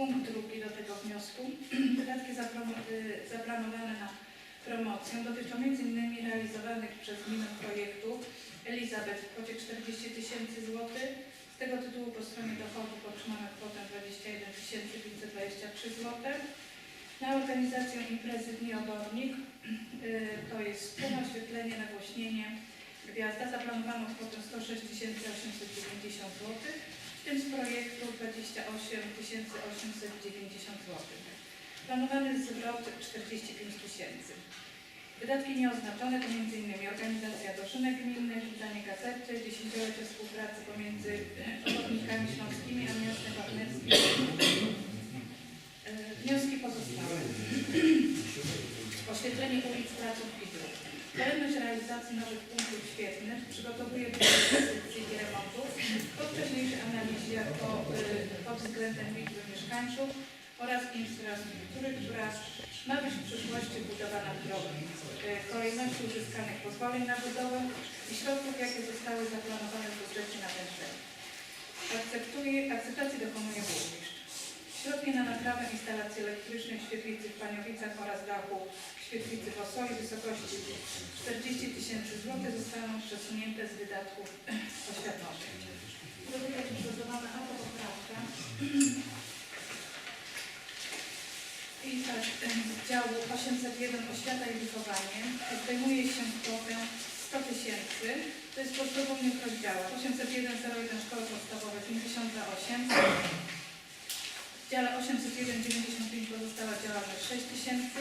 Punkt drugi do tego wniosku. Wydatki zaplanowane na promocję dotyczą m.in. realizowanych przez gminę projektu Elizabeth w kwocie 40 tysięcy złotych. Z tego tytułu po stronie dochodów otrzymamy kwotę 21 523 zł. Na organizację imprezy Dni Obornik, y, to jest wspólne oświetlenie, nagłośnienie, gwiazda, zaplanowano kwotę 106 890 zł, w tym z projektu 28 890 zł. Planowany zwrot 45 tysięcy. Wydatki nieoznaczone to m.in. organizacja dożynek gminnych, wydanie gazety, dziesięciolecie współpracy pomiędzy ochotnikami śląskimi a miastem partnerskim. E, Wnioski pozostałe. Oświetlenie ulic, placów i Kolejność realizacji nowych punktów świetnych przygotowuje inwestycji i remontów po wcześniejszej analizie po, y, pod względem liczby mieszkańców oraz infrastruktury, która ma być w przyszłości budowana w drodze y, kolejności uzyskanych pozwoleń na budowę i środków, jakie zostały zaplanowane w budżecie na ten cel. Akceptacji dokonuje burmistrz. Środki na naprawę instalacji elektrycznej w świetlicy w Paniowicach oraz dachu w świetlicy w Osoi w wysokości 40 tysięcy złotych zostaną przesunięte z wydatków oświatowych. Dotykać przygotowana autopoprawka. I tak, z działu 801 Oświata i Wychowanie zdejmuje się kwotę 100 tysięcy. To jest poszczególnych rozdziałach. 801 01 Szkoły Podstawowe 58 w dziale 801 95 pozostała działalność 6 tysięcy.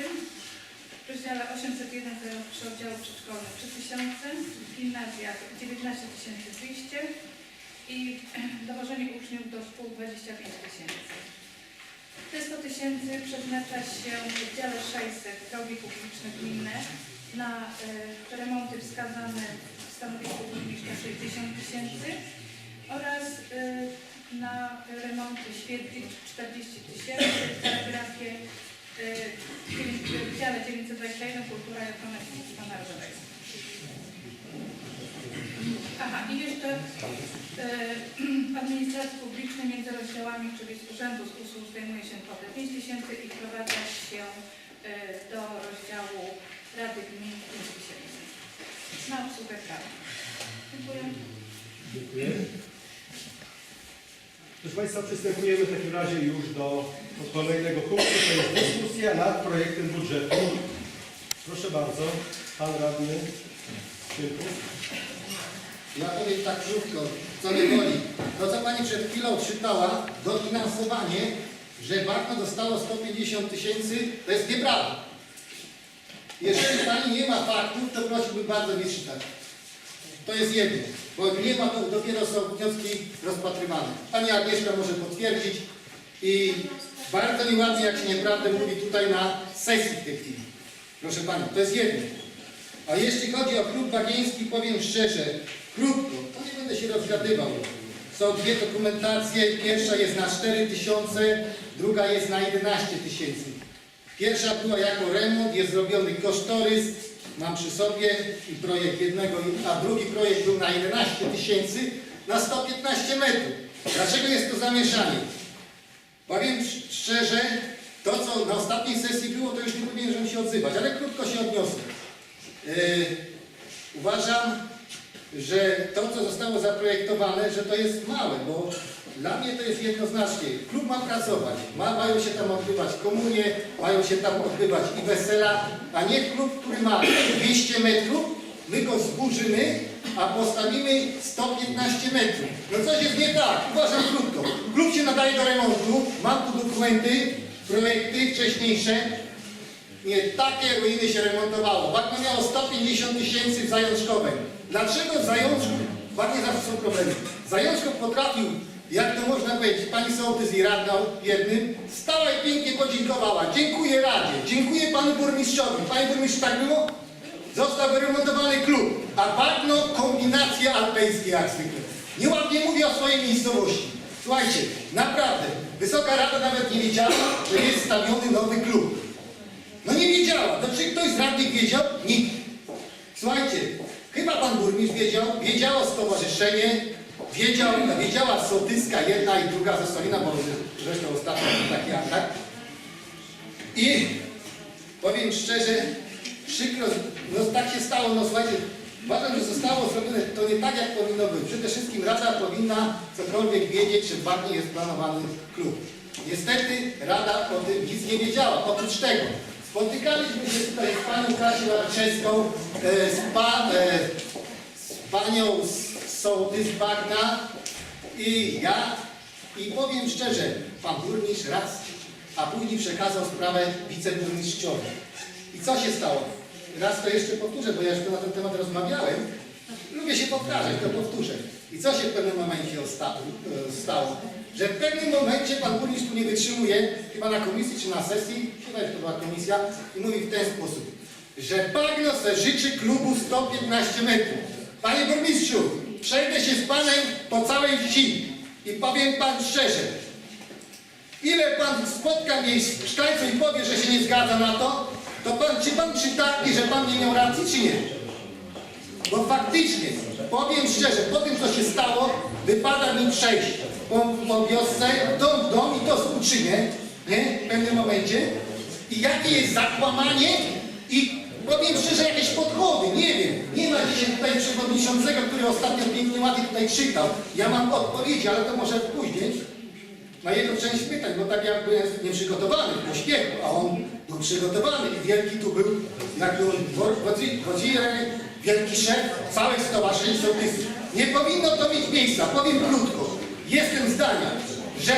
W rozdziale 801 03 oddziału przedszkolnych 3 tysiące. W gimnazjach 19 200 i dowożenie uczniów do szkół 25 tysięcy. Te 100 tysięcy przeznacza się w dziale 600 drogi publiczne gminne na e, remonty wskazane w stanowisku burmistrza 60 tysięcy oraz e, na remonty świetlic 40 tysięcy, telegrafię e, w dziale 921 Kultura i ochrona dziedzictwa narodowego. Aha, i jeszcze e, administracji publicznej między rozdziałami, czyli z urzędu z usług zdejmuje się kwotę 5 tysięcy i wprowadza się e, do rozdziału Rady Gmin 5 tysięcy. Na obsługę prawa. Dziękuję. Dziękuję. Proszę Państwa, przystępujemy w takim razie już do kolejnego punktu, to jest dyskusja nad projektem budżetu. Proszę bardzo, Pan Radny Szymków. Ja powiem tak krótko, co mnie boli. To, co Pani przed chwilą czytała, dofinansowanie, że Bagno dostało 150 tysięcy, to jest nieprawda. Jeżeli Pani nie ma faktów, to prosiłbym bardzo nie czytać. To jest jedno, bo nie ma, to dopiero są wnioski rozpatrywane. Pani Agnieszka może potwierdzić i bardzo nieładnie, jak się nieprawdę mówi tutaj na sesji w tej chwili. Proszę Pani, to jest jedno. A jeśli chodzi o klub bagieński, powiem szczerze, krótko, to nie będę się rozgadywał. Są dwie dokumentacje, pierwsza jest na 4 tysiące, druga jest na 11 tysięcy. Pierwsza była jako remont, jest zrobiony kosztorys, mam przy sobie i projekt jednego, a drugi projekt był na 11 tysięcy na 115 metrów. Dlaczego jest to zamieszanie? Powiem szczerze, to co na ostatniej sesji było, to już nie powinienem się odzywać, ale krótko się odniosę. Yy, uważam, że to, co zostało zaprojektowane, że to jest małe, bo dla mnie to jest jednoznacznie. Klub ma pracować, ma, mają się tam odbywać komunie, mają się tam odbywać i wesela, a nie klub, który ma 200 metrów, my go zburzymy, a postawimy 115 metrów. No coś jest nie tak, uważam krótko. Klub się nadaje do remontu, mam tu dokumenty, projekty wcześniejsze, nie takie ruiny się remontowało. Bagno miało 150 tysięcy w Zajączkowem. Dlaczego w Zajączku, Bagnie zawsze są problemy. Zajączków potrafił, jak to można powiedzieć, pani sołtys i radna jednym, stała i pięknie podziękowała. Dziękuję Radzie, dziękuję panu burmistrzowi. Panie burmistrzu, tak było? Został wyremontowany klub, a bagno kombinacja alpejskie jak zwykle. Nieładnie mówię o swojej miejscowości. Słuchajcie, naprawdę, Wysoka Rada nawet nie wiedziała, że jest stawiony nowy klub. No nie wiedziała. No czy ktoś z radnych wiedział? Nikt. Słuchajcie, chyba pan burmistrz wiedział, wiedziało stowarzyszenie, wiedział, wiedziała sołtyska jedna i druga ze Solina, bo zresztą ostatnio był taki atak. I powiem szczerze, przykro, no tak się stało, no słuchajcie, uważam, że zostało zrobione to nie tak, jak powinno być. Przede wszystkim Rada powinna cokolwiek wiedzieć, czy Bagnie jest planowany klub. Niestety Rada o tym nic nie wiedziała. Oprócz tego spotykaliśmy się tutaj z panią Kasią Arczewską, e, z, pa, e, z panią z sołtys Bagna i ja i powiem szczerze, pan burmistrz raz, a później przekazał sprawę wiceburmistrzowi. I co się stało? Raz to jeszcze powtórzę, bo ja już na ten temat rozmawiałem. Lubię się powtarzać, to powtórzę. I co się w pewnym momencie e, stało? Że w pewnym momencie pan burmistrz tu nie wytrzymuje, chyba na komisji czy na sesji, chyba to była komisja, i mówi w ten sposób, że Bagno se życzy klubu 115 metrów. Panie burmistrzu, przejdę się z panem po całej wsi i powiem pan szczerze, ile pan spotka mieszkańców i powie, że się nie zgadza na to, to pan, czy pan przytaknie, że pan nie miał racji, czy nie? Bo faktycznie, powiem szczerze, po tym co się stało, wypada mi przejść po, po wiosce, dom w dom i to uczynię, nie? W pewnym momencie. I jakie jest zakłamanie i powiem szczerze, jakieś podchody, nie wiem. Nie ma dzisiaj tutaj przewodniczącego, który ostatnio pięknie ładnie tutaj krzykał. Ja mam odpowiedzi, ale to może później. Na jedną część pytań, bo tak jak byłem nieprzygotowany, w pośpiechu, a on był przygotowany i wielki tu był, jak był wodzirem, wielki szef całych stowarzyszeń sołtysów. Nie powinno to mieć miejsca, powiem krótko. Jestem zdania, że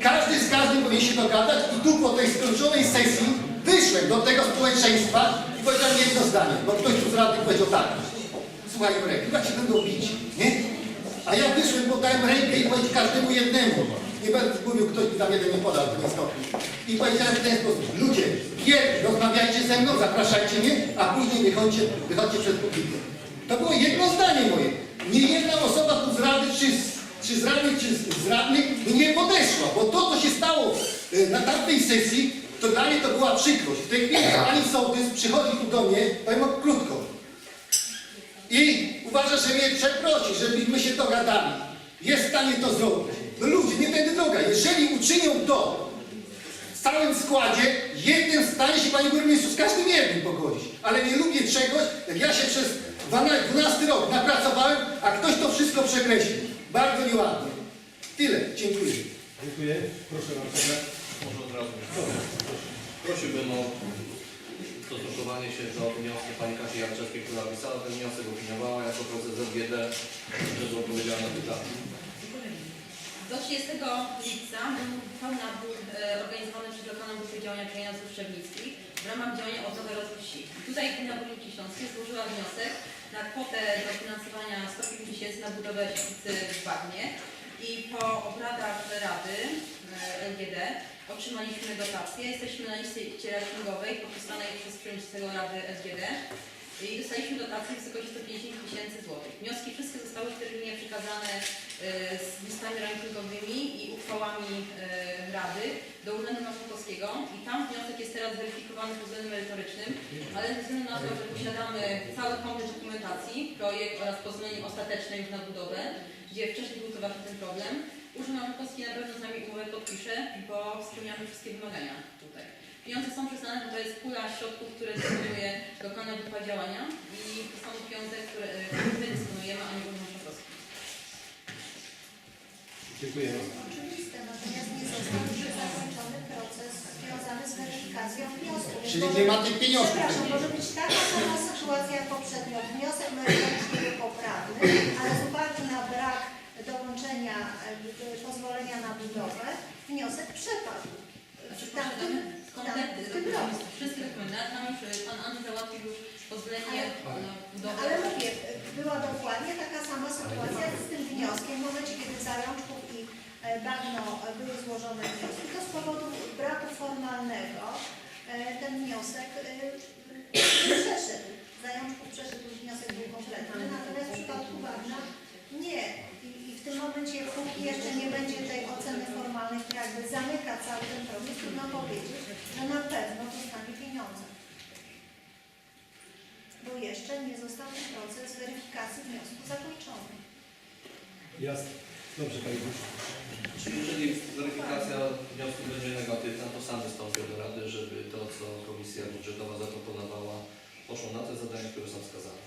każdy z każdym powinien się dogadać i tu po tej skończonej sesji wyszłem do tego społeczeństwa i powiedziałem jedno zdanie, bo ktoś tu z rady powiedział tak. Słuchaj, Jurek, chyba ci będą bić, nie? A ja wyszłem, podałem rękę i powiedziałem każdemu jednemu. Nie będę mówił, ktoś mi tam jeden nie podał, nie stopni. I powiedziałem w ten sposób, ludzie, pier, rozmawiajcie ze mną, zapraszajcie mnie, a później wychodźcie, wychodźcie przed publikę. To było jedno zdanie moje. Nie jedna osoba tu z rady, czy z, czy z radnych, czy z, z radnych nie podeszła, bo to, co się stało y, na tamtej sesji, to dla mnie to była przykrość. W tej chwili pani sołtys przychodzi tu do mnie, powiem krótko, i uważa, że mnie przeprosi, żebyśmy się dogadali. Jest w stanie to zrobić. No ludzie, nie będę droga. Jeżeli uczynią to w całym składzie, w stanie się, panie burmistrzu, z każdym jednym pogodzić. Ale nie lubię czegoś, jak ja się przez 12 12 rok napracowałem, a ktoś to wszystko przekreślił. Bardzo nieładnie. Tyle. Dziękuję. Dziękuję. Proszę bardzo. Może od razu. Prosiłbym o dostosowanie się do wniosku pani Kasi Jarczewskiej, która pisała ten wniosek, opiniowała jako proces ZGD, żeby odpowiedziała na pytanie. Do 30 lipca był nabór e, organizowany przez lokalną grupę działania pieniędzy Szczeblickich w ramach działania Odnowy Rozwój Wsi. Tutaj Gmina Górniki Śląskie złożyła wniosek na kwotę dofinansowania 150 tysięcy na budowę świetlicy w Bagnie i po obradach Rady e, LGD otrzymaliśmy dotację. Jesteśmy na liście ratingowej podpisanej przez przewodniczącego Rady LGD i dostaliśmy dotację w wysokości 150 tysięcy złotych. Wnioski wszystkie zostały w terminie przekazane e, z listami rankingowymi i uchwałami e, Rady do Urzędu Marszałkowskiego i tam wniosek jest teraz weryfikowany pod względem merytorycznym, ale ze względu na to, że posiadamy cały komplet dokumentacji, projekt oraz pozwolenie ostateczne już na budowę, gdzie wcześniej był to właśnie ten problem, Urząd Marszałkowski na pewno z nami umowę podpisze, bo spełniamy wszystkie wymagania tutaj. Pieniądze są przyznane, bo to jest pula środków, które dysponuje lokalna grupa działania i to są pieniądze, które, my dysponujemy, a nie Urząd Marszałkowski. Dziękuję. Oczywiste, natomiast nie został jeszcze zakończony proces związany z weryfikacją wniosków. Czyli nie ma tych pieniążków. Przepraszam, może być taka sama sytuacja jak poprzednio. Wniosek merytoryczny był poprawny, ale z uwagi na brak dołączenia e, pozwolenia na budowę, wniosek przepadł. Znaczy W tamtym, posiadamy kompletny w tym roku. dokument, wszystkie dokumenty, tam już pan Andrzej załatwił już pozwolenie Ale- na No, budowę. ale mówię, była dokładnie taka sama sytuacja z tym wnioskiem. W momencie, kiedy Zajączków i e, Bagno e, były złożone wnioski, to z powodu braku formalnego e, ten wniosek e, przeszedł. Zajączków przeszedł, wniosek był kompletny, natomiast w przypadku Bagna nie. I, I w tym momencie, póki jeszcze nie będzie tej oceny formalnej, która jakby zamyka cały ten proces, trudno powiedzieć, że na pewno dostanie pieniądze bo jeszcze nie został ten proces weryfikacji wniosku zakończony. Jasne. Dobrze, Burmistrzu. Czyli jeżeli weryfikacja wniosku będzie negatywna, to sam wystąpię do Rady, żeby to, co Komisja Budżetowa zaproponowała, poszło na te zadania, które są wskazane.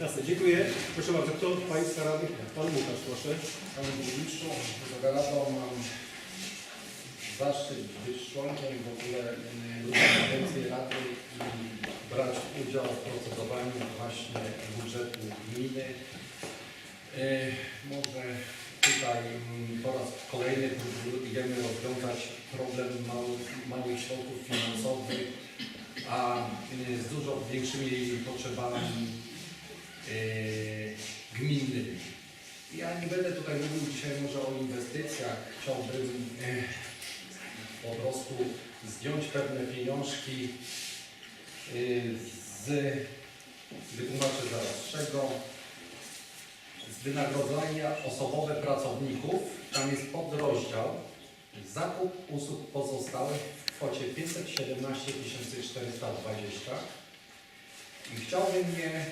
Jasne, dziękuję. Proszę bardzo, kto z Państwa radnych? Pan Łukasz, proszę. Panie Burmistrzu, Wysoka Rado, mam zaszczyt być członkiem w ogóle mm, kadencji Rady i brać udział w procedowaniu właśnie budżetu gminy. E, Może tutaj mm, po raz kolejny próbujemy rozwiązać problem małych, małych środków finansowych, a y, z dużo większymi potrzebami e, gminnymi. Ja nie będę tutaj mówił dzisiaj może o inwestycjach. Chciałbym e, po prostu zdjąć pewne pieniążki e, z, wytłumaczę zaraz czego, z wynagrodzenia osobowe pracowników. Tam jest podrozdział zakup usług pozostałych w kwocie 517 420 i chciałbym je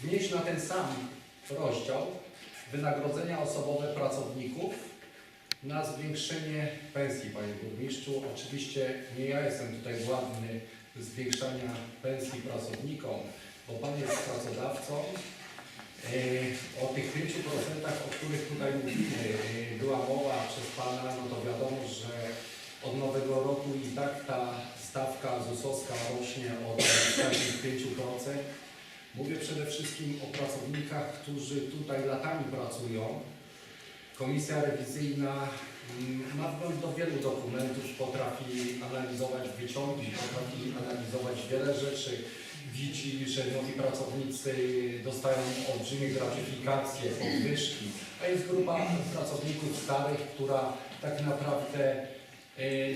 wnieść na ten sam rozdział wynagrodzenia osobowe pracowników na zwiększenie pensji, Panie Burmistrzu. Oczywiście nie ja jestem tutaj władny zwiększania pensji pracownikom, bo Pan jest pracodawcą. E, O tych 5%, o których tutaj e, była mowa przez Pana, no to wiadomo, że od nowego roku i tak ta stawka ZUS-owska rośnie o takich 5%. Mówię przede wszystkim o pracownikach, którzy tutaj latami pracują. Komisja rewizyjna mm, ma wgląd do wielu dokumentów, potrafi analizować wyciągi, potrafi analizować wiele rzeczy. Widzi, że nowi pracownicy dostają olbrzymie gratyfikacje, podwyżki, a jest grupa pracowników starych, która tak naprawdę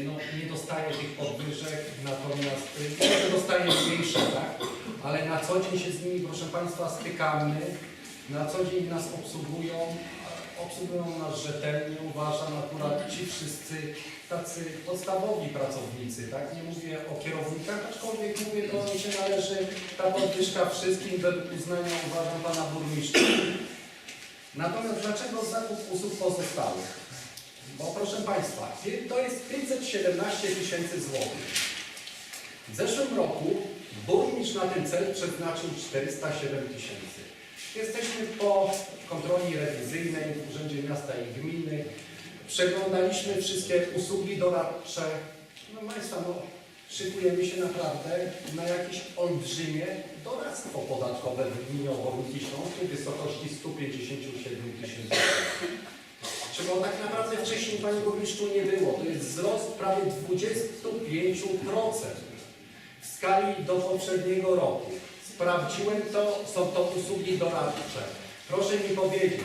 no, nie dostaje tych podwyżek, natomiast e, może dostaje mniejsze, tak? ale na co dzień się z nimi, proszę Państwa, stykamy, na co dzień nas obsługują, obsługują nas rzetelnie, uważam, akurat ci wszyscy tacy podstawowi pracownicy, tak? Nie mówię o kierownikach, aczkolwiek mówię, to mi się należy ta podwyżka wszystkim według uznania, uważam, Pana Burmistrza. Natomiast dlaczego zakup usług pozostałych? Bo proszę Państwa, to jest 517 tysięcy złotych. W zeszłym roku burmistrz na ten cel przeznaczył 407 tysięcy. Jesteśmy po kontroli rewizyjnej w Urzędzie Miasta i Gminy. Przeglądaliśmy wszystkie usługi doradcze. No Państwa, no, szykujemy się naprawdę na jakieś olbrzymie doradztwo podatkowe w gminie Oborniki Śląskiej w wysokości 157 tysięcy czego tak naprawdę wcześniej, Panie Burmistrzu, nie było. To jest wzrost prawie 25% w skali do poprzedniego roku. Sprawdziłem to, są to usługi doradcze. Proszę mi powiedzieć,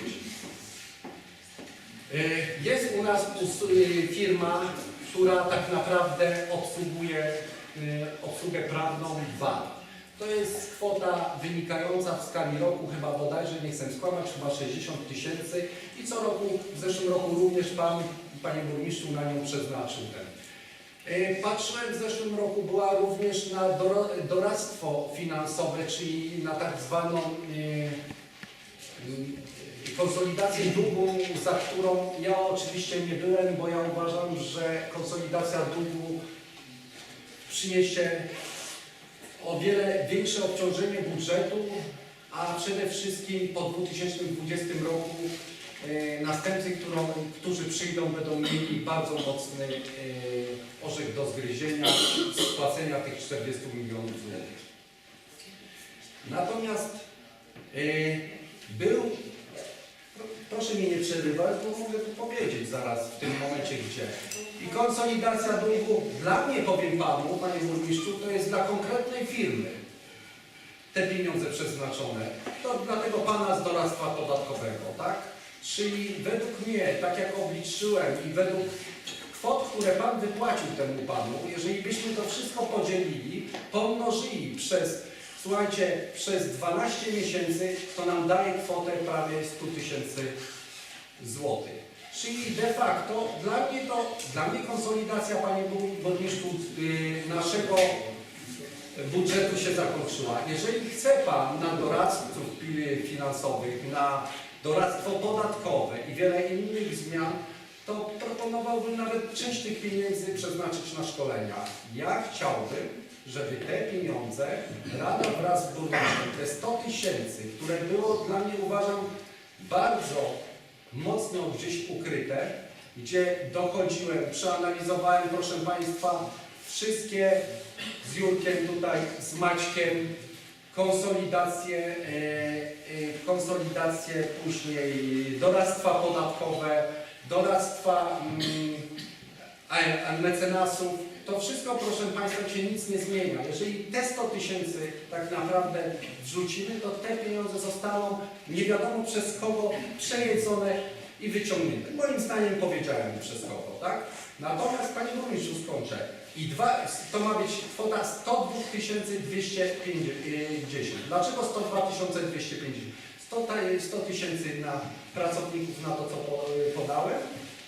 y, jest u nas y, firma, która tak naprawdę obsługuje y, obsługę prawną VAT. To jest kwota wynikająca w skali roku, chyba bodajże, nie chcę skłamać, chyba 60 tysięcy i co roku, w zeszłym roku również Pan, Panie Burmistrzu, na nią przeznaczył ten. Y, Patrzyłem w zeszłym roku, była również na doradztwo finansowe, czyli na tak zwaną y, y, konsolidację długu, za którą ja oczywiście nie byłem, bo ja uważam, że konsolidacja długu przyniesie o wiele większe obciążenie budżetu, a przede wszystkim po 2020 roku e, następcy, którą, którzy przyjdą, będą mieli bardzo mocny e, orzech do zgryzienia spłacenia tych 40 milionów złotych. Natomiast e, był, proszę mnie nie przerywać, bo mogę tu powiedzieć zaraz w tym momencie gdzie. I konsolidacja długu, dla mnie powiem Panu, Panie Burmistrzu, to jest dla konkretnej firmy te pieniądze przeznaczone. To dla tego Pana z doradztwa podatkowego, tak? Czyli według mnie, tak jak obliczyłem i według kwot, które Pan wypłacił temu Panu, jeżeli byśmy to wszystko podzielili, pomnożyli przez, słuchajcie, przez 12 miesięcy, to nam daje kwotę prawie 100 tysięcy złotych. Czyli de facto dla mnie to, dla mnie konsolidacja, Panie Bur- Burmistrzu, yy, naszego budżetu się zakończyła. Jeżeli chce Pan na doradców finansowych, na doradztwo podatkowe i wiele innych zmian, to proponowałbym nawet część tych pieniędzy przeznaczyć na szkolenia. Ja chciałbym, żeby te pieniądze Rada wraz z burmistrzem, te 100 tysięcy, które było dla mnie uważam bardzo mocno gdzieś ukryte, gdzie dochodziłem, przeanalizowałem, proszę Państwa, wszystkie z Jurkiem tutaj, z Maćkiem, konsolidacje, e, e, konsolidacje później doradztwa podatkowe, doradztwa mm, mecenasów. To wszystko, proszę Państwa, się nic nie zmienia. Jeżeli te 100 tysięcy tak naprawdę wrzucimy, to te pieniądze zostaną nie wiadomo przez kogo przejedzone i wyciągnięte. Moim zdaniem powiedziałem przez kogo, tak? Natomiast Panie Burmistrzu skończę. I dwa, to ma być kwota 102 250. Dlaczego 102 250? 100 ta- 100 tysięcy na pracowników na to, co po- podałem.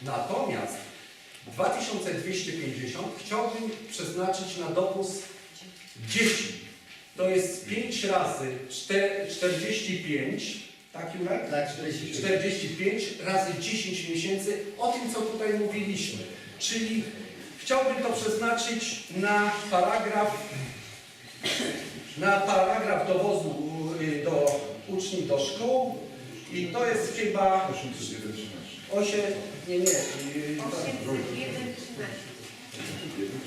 Natomiast 2250 chciałbym przeznaczyć na dopust dzieci. To jest 5 razy 4, 45, tak Jurek? Tak, 40. 45 razy 10 miesięcy, o tym co tutaj mówiliśmy. Czyli chciałbym to przeznaczyć na paragraf, na paragraf dowozu y, do uczniów do szkół i to jest chyba 8, nie, nie, y,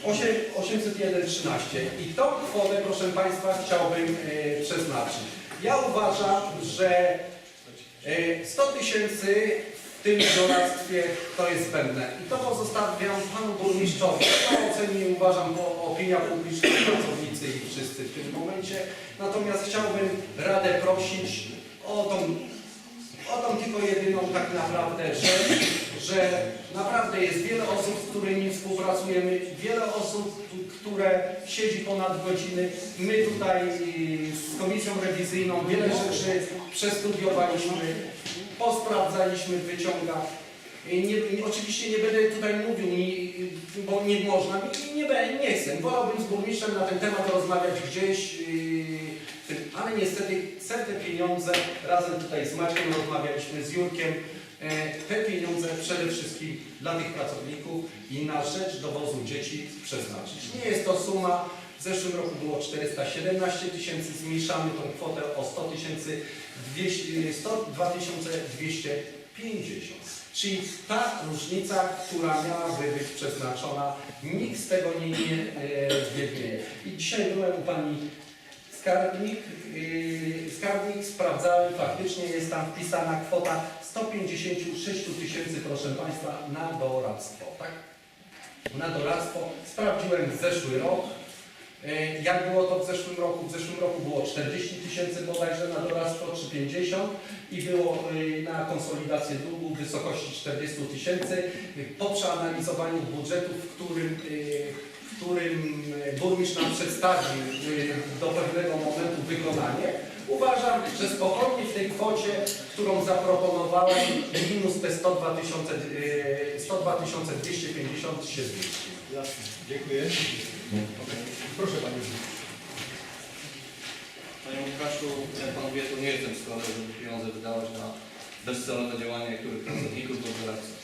8, 801,13 i tą kwotę, proszę Państwa, chciałbym e, przeznaczyć. Ja uważam, że e, 100 tysięcy w tym doradztwie to jest zbędne. I to pozostawiam Panu Burmistrzowi. To oceni, uważam, bo opinia publiczna, pracownicy i wszyscy w tym momencie. Natomiast chciałbym Radę prosić o tą o tą tylko jedyną tak naprawdę rzecz, że naprawdę jest wiele osób, z którymi współpracujemy, wiele osób, które siedzi ponad godziny. My tutaj y, z komisją rewizyjną wiele rzeczy przestudiowaliśmy, posprawdzaliśmy. Y, Nie, oczywiście nie będę tutaj mówił, bo nie można, i nie, nie chcę. Wolałbym z burmistrzem na ten temat rozmawiać gdzieś, w tym, ale niestety chcę te pieniądze, razem tutaj z Maćkiem rozmawialiśmy, z Jurkiem, te pieniądze przede wszystkim dla tych pracowników i na rzecz dowozu dzieci przeznaczyć. Nie jest to suma, w zeszłym roku było 417 tysięcy, zmniejszamy tą kwotę o 100 tysięcy, 200 102 250. Czyli ta różnica, która miałaby być przeznaczona, nikt z tego nie, nie e, zbiegnie. I dzisiaj byłem u Pani skarbnik, yy, skarbnik sprawdzałem, faktycznie jest tam wpisana kwota 156 tysięcy, proszę Państwa, na doradztwo, tak? Na doradztwo. Sprawdziłem zeszły rok. Yy, Jak było to w zeszłym roku? W zeszłym roku było 40 tysięcy bodajże na doradztwo, czy 50 i było yy, na konsolidację długu w wysokości 40 tysięcy. Po przeanalizowaniu budżetu, w którym yy, w którym e, burmistrz nam przedstawił e, do pewnego momentu wykonanie, uważam, że spokojnie w tej kwocie, którą zaproponowałem, minus te 102 tysiące, e, 102 250 się zmieści. Jasne. Dziękuję. Proszę Panie. Panie Łukaszu, jak Pan wie, to nie jestem skłonny, żeby pieniądze wydawać na bezcelowe działania niektórych pracowników do doradców.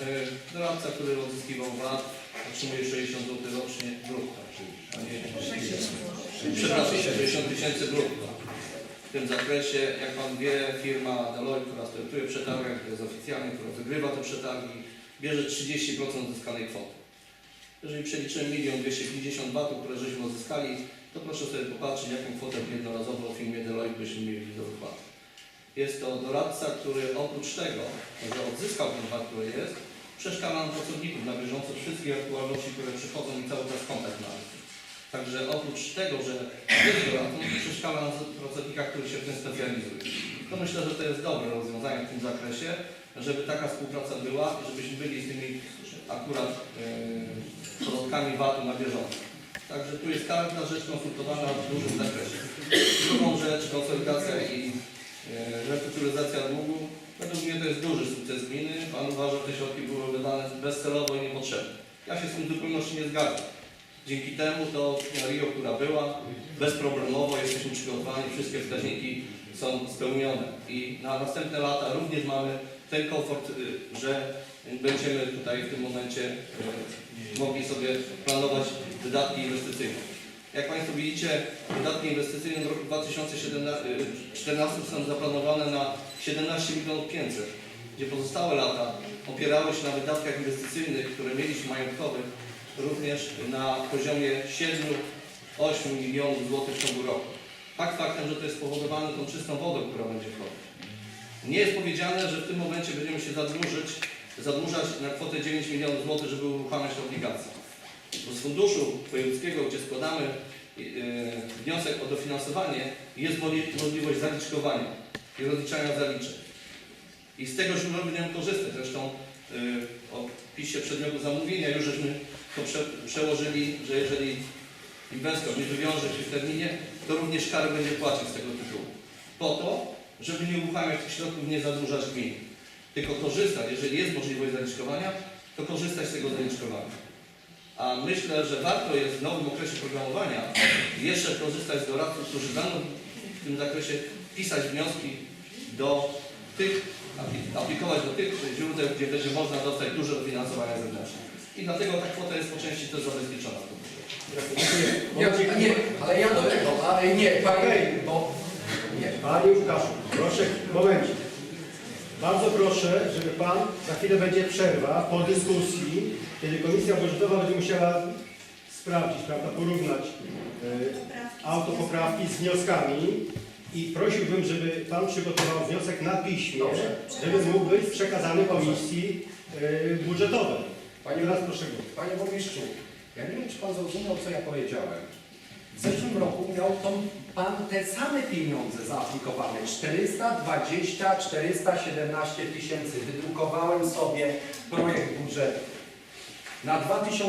Yy, Doradca, który odzyskiwał VAT, otrzymuje 60 zł rocznie brutto, a nie przepraszam, 60 tysięcy brutto. W tym zakresie, jak Pan wie, firma Deloitte, która startuje w przetargach, która jest oficjalnie, która wygrywa te przetargi, bierze 30% uzyskanej kwoty. Jeżeli przeliczymy 1 250 batów, które żeśmy uzyskali, to proszę sobie popatrzeć, jaką kwotę jednorazową w firmie Deloitte byśmy mieli do wypłaty. Jest to doradca, który oprócz tego, że odzyskał ten VAT, który jest, przeszkala na pracowników na bieżąco wszystkich aktualności, które przychodzą i cały czas kontakt ma. Także oprócz tego, że to przeszkala na pracownikach, który się w tym specjalizuje. To myślę, że to jest dobre rozwiązanie w tym zakresie, żeby taka współpraca była i żebyśmy byli z tymi akurat yy, środkami VAT-u na bieżąco. Także tu jest każda rzecz konsultowana w dużym zakresie. Drugą rzecz, konsolidacja i e, restrukturyzacja długu. Według mnie to jest duży sukces gminy. Pan uważa, że te środki były wydane bezcelowo i niepotrzebne. Ja się z tym zupełności nie zgadzam. Dzięki temu to Rio, która była, bezproblemowo jesteśmy przygotowani, wszystkie wskaźniki są spełnione. I na następne lata również mamy ten komfort, y, że będziemy tutaj w tym momencie y, mogli sobie planować wydatki inwestycyjne. Jak Państwo widzicie, wydatki inwestycyjne w roku 2014 są zaplanowane na 17 milionów 500, gdzie pozostałe lata opierały się na wydatkach inwestycyjnych, które mieliśmy majątkowych, również na poziomie 7-8 milionów złotych w ciągu roku. Fakt faktem, że to jest spowodowane tą czystą wodą, która będzie wchodzić. Nie jest powiedziane, że w tym momencie będziemy się zadłużyć, zadłużać na kwotę 9 milionów złotych, żeby uruchamiać obligacje. Bo z funduszu wojewódzkiego, gdzie składamy yy, wniosek o dofinansowanie, jest mo- możliwość zaliczkowania i rozliczania zaliczek. I z tego źródła będziemy korzystać. Zresztą yy, o pisie przedmiotu zamówienia już żeśmy to prze, przełożyli, że jeżeli inwestor nie wywiąże się w terminie, to również karę będzie płacić z tego tytułu. Po to, żeby nie uruchamiać tych środków, nie zadłużać gmin. Tylko korzystać, jeżeli jest możliwość zaliczkowania, to korzystać z tego zaliczkowania. A myślę, że warto jest w nowym okresie programowania jeszcze korzystać z doradców, którzy będą w tym zakresie pisać wnioski do tych, apli- aplikować do tych źródeł, gdzie będzie można dostać duże dofinansowania zewnętrzne. I dlatego ta kwota jest po części też zabezpieczona. Ja, nie, ale ja do tego, ale nie, panie, bo nie. Panie Łukaszu, proszę, momencie. Bardzo proszę, żeby Pan, za chwilę będzie przerwa po dyskusji, kiedy Komisja Budżetowa będzie musiała sprawdzić, prawda, porównać e, autopoprawki z wnioskami i prosiłbym, żeby Pan przygotował wniosek na piśmie, Dobrze. żeby mógł być przekazany Komisji e, Budżetowej. Panie, Teraz proszę go. panie burmistrzu, ja nie wiem, czy pan zrozumiał, co ja powiedziałem. W zeszłym roku miał tą, pan te same pieniądze zaaplikowane. 420, 417 tysięcy. Wydrukowałem sobie projekt budżetu na 2000